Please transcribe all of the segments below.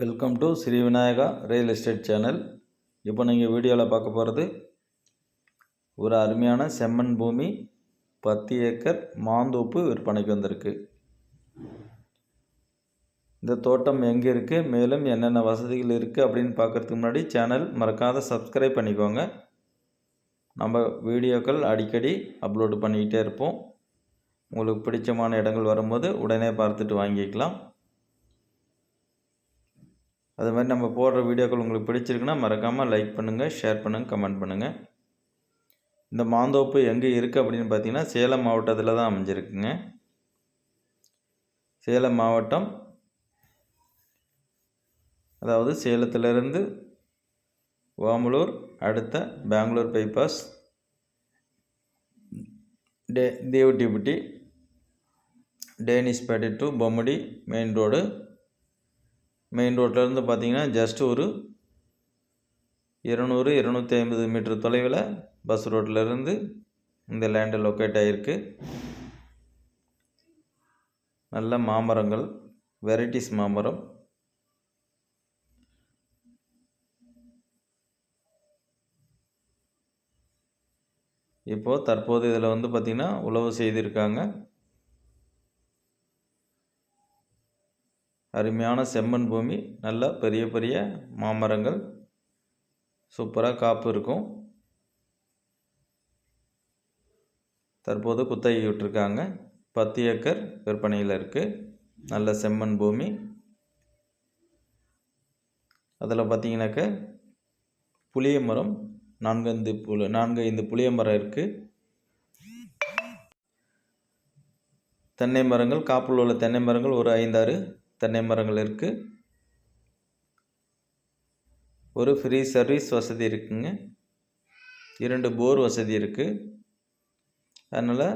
Welcome to Shri Vinayaka real estate channel இப்போ நீங்கள் வீடியோவில் பார்க்க போகிறது ஒரு அருமையான செம்மண் பூமி பத்து ஏக்கர் மாந்தோப்பு விற்பனைக்கு வந்திருக்கு. இந்த தோட்டம் எங்கே இருக்குது மேலும் என்னென்ன வசதிகள் இருக்குது அப்படின்னு பார்க்குறதுக்கு முன்னாடி சேனல் மறக்காத சப்ஸ்கிரைப் பண்ணிக்கோங்க. நம்ம வீடியோக்கள் அடிக்கடி அப்லோடு பண்ணிக்கிட்டே இருப்போம். உங்களுக்கு பிடிச்சமான இடங்கள் வரும்போது உடனே பார்த்துட்டு வாங்கிக்கலாம். அது மாதிரி நம்ம போடுற வீடியோக்கள் உங்களுக்கு பிடிச்சிருக்குன்னா மறக்காமல் லைக் பண்ணுங்கள் ஷேர் பண்ணுங்கள் கமெண்ட் பண்ணுங்கள் இந்த மாந்தோப்பு எங்கே இருக்குது அப்படின்னு பார்த்தீங்கன்னா சேலம் மாவட்டத்தில் தான் அமைஞ்சிருக்குங்க. சேலம் மாவட்டம் அதாவது சேலத்திலிருந்து ஓமலூர் அடுத்த Bangalore bypass day Devattipatti Danishpettai to Bommidi main road main ரோட்லேருந்து பார்த்தீங்கன்னா ஜஸ்ட் ஒரு இருநூறு இருநூற்றி ஐம்பது மீட்டர் தொலைவில் பஸ் ரோட்லேருந்து இந்த லேண்டு லொக்கேட் ஆகிருக்கு நல்ல மாமரங்கள் வெரைட்டிஸ் மாமரம். இப்போது தற்போது இதில் வந்து பார்த்திங்கன்னா உழவு செய்திருக்காங்க. அருமையான செம்மண் பூமி நல்லா பெரிய பெரிய மாமரங்கள் சூப்பராக காப்பு இருக்கும். தற்போது குத்தகை விட்டுருக்காங்க பத்து ஏக்கர் விற்பனையில் இருக்குது நல்ல செம்மண் பூமி. அதில் பார்த்தீங்கன்னாக்க புளிய மரம் நான்கைந்து புல நான்கு ஐந்து புளிய மரம் இருக்குது தென்னை மரங்கள் காப்பில் உள்ள தென்னை மரங்கள் ஒரு ஐந்தாறு தென்னை மரங்கள் இருக்குது ஒரு ஃப்ரீ சர்வீஸ் வசதி இருக்குங்க. இரண்டு போர் வசதி இருக்குது அதனால்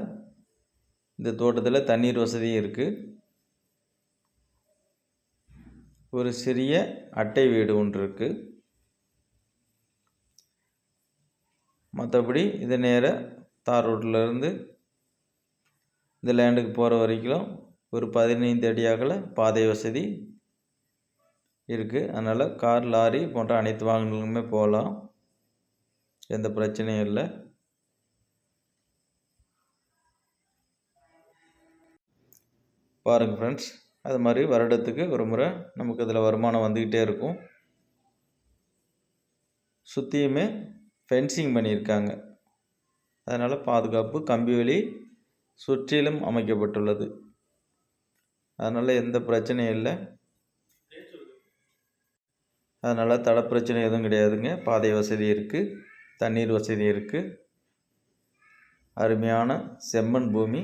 இந்த தோட்டத்தில் தண்ணீர் வசதியும் இருக்குது ஒரு சிறிய அட்டை வீடு ஒன்று இருக்குது மற்றபடி இது நேராக தார் ரோட்டிலேருந்து இந்த லேண்டுக்கு போகிற வரைக்கும் ஒரு பதினைந்து அடி அகல பாதை வசதி இருக்குது அதனால் கார் லாரி போன்ற அனைத்து வாகனங்களுமே போகலாம். எந்த பிரச்சனையும் இல்லை. பாருங்கள் ஃப்ரெண்ட்ஸ் அது மாதிரி வருடத்துக்கு ஒரு முறை நமக்கு இதில் வருமானம் வந்துக்கிட்டே இருக்கும். சுற்றியுமே ஃபென்சிங் பண்ணியிருக்காங்க. அதனால் பாதுகாப்பு கம்பி வழி சுற்றிலும் அமைக்கப்பட்டுள்ளது. அதனால் எந்த பிரச்சனையும் இல்லை. அதனால் தட பிரச்சனை எதுவும் கிடையாதுங்க. பாதை வசதி இருக்குது தண்ணீர் வசதி இருக்குது அருமையான செம்மண் பூமி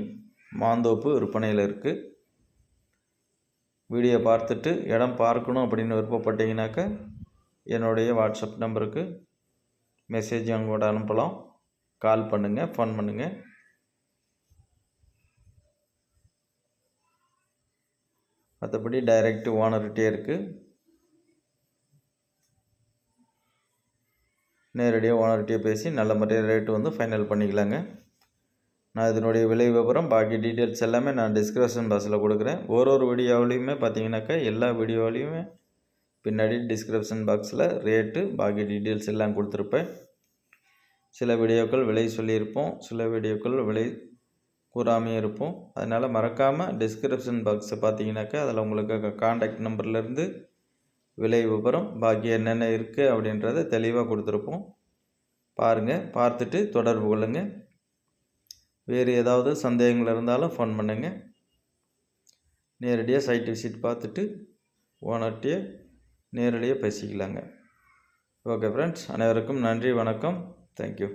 மாந்தோப்பு விற்பனையில் இருக்குது வீடியோ பார்த்துட்டு இடம் பார்க்கணும் அப்படின்னு விருப்பப்பட்டீங்கன்னாக்கா என்னுடைய வாட்ஸ்அப் நம்பருக்கு மெசேஜ் அவங்க கூட அனுப்பலாம். கால் பண்ணுங்கள் ஃபோன் பண்ணுங்கள் மற்றபடி டைரக்ட் ஓனர்கிட்டே இருக்குது நேரடியாக ஓனர்கிட்டே பேசி நல்ல முறையாக ரேட்டு வந்து ஃபைனல் பண்ணிக்கலாங்க. நான் இதனுடைய விலை விவரம் பாக்கி டீட்டெயில்ஸ் எல்லாமே நான் டிஸ்கிரிப்ஷன் பாக்ஸில் கொடுக்குறேன். ஒரு ஒரு வீடியோவிலையுமே பார்த்தீங்கன்னாக்கா எல்லா வீடியோவிலையுமே பின்னாடி டிஸ்கிரிப்ஷன் பாக்ஸில் ரேட்டு பாக்கி டீட்டெயில்ஸ் எல்லாம் கொடுத்துருப்பேன். சில வீடியோக்கள் விலை சொல்லியிருப்போம் சில வீடியோக்கள் விலை கூறாமையும் இருப்போம். அதனால் மறக்காமல் டிஸ்கிரிப்ஷன் பாக்ஸை பார்த்தீங்கன்னாக்கா அதில் உங்களுக்கு காண்டாக்ட் நம்பர்லேருந்து விலை விவரம் பாக்கி என்னென்ன இருக்குது அப்படின்றத தெளிவாக கொடுத்துருப்போம். பாருங்கள் பார்த்துட்டு தொடர்பு கொள்ளுங்கள் வேறு ஏதாவது சந்தேகங்கள் இருந்தாலும் ஃபோன் பண்ணுங்கள் நேரடியாக சைட் விசிட் பார்த்துட்டு ஓனர்கிட்டயே நேரடியாக பேசிக்கலாங்க. ஓகே ஃப்ரெண்ட்ஸ் அனைவருக்கும் நன்றி வணக்கம். தேங்க்யூ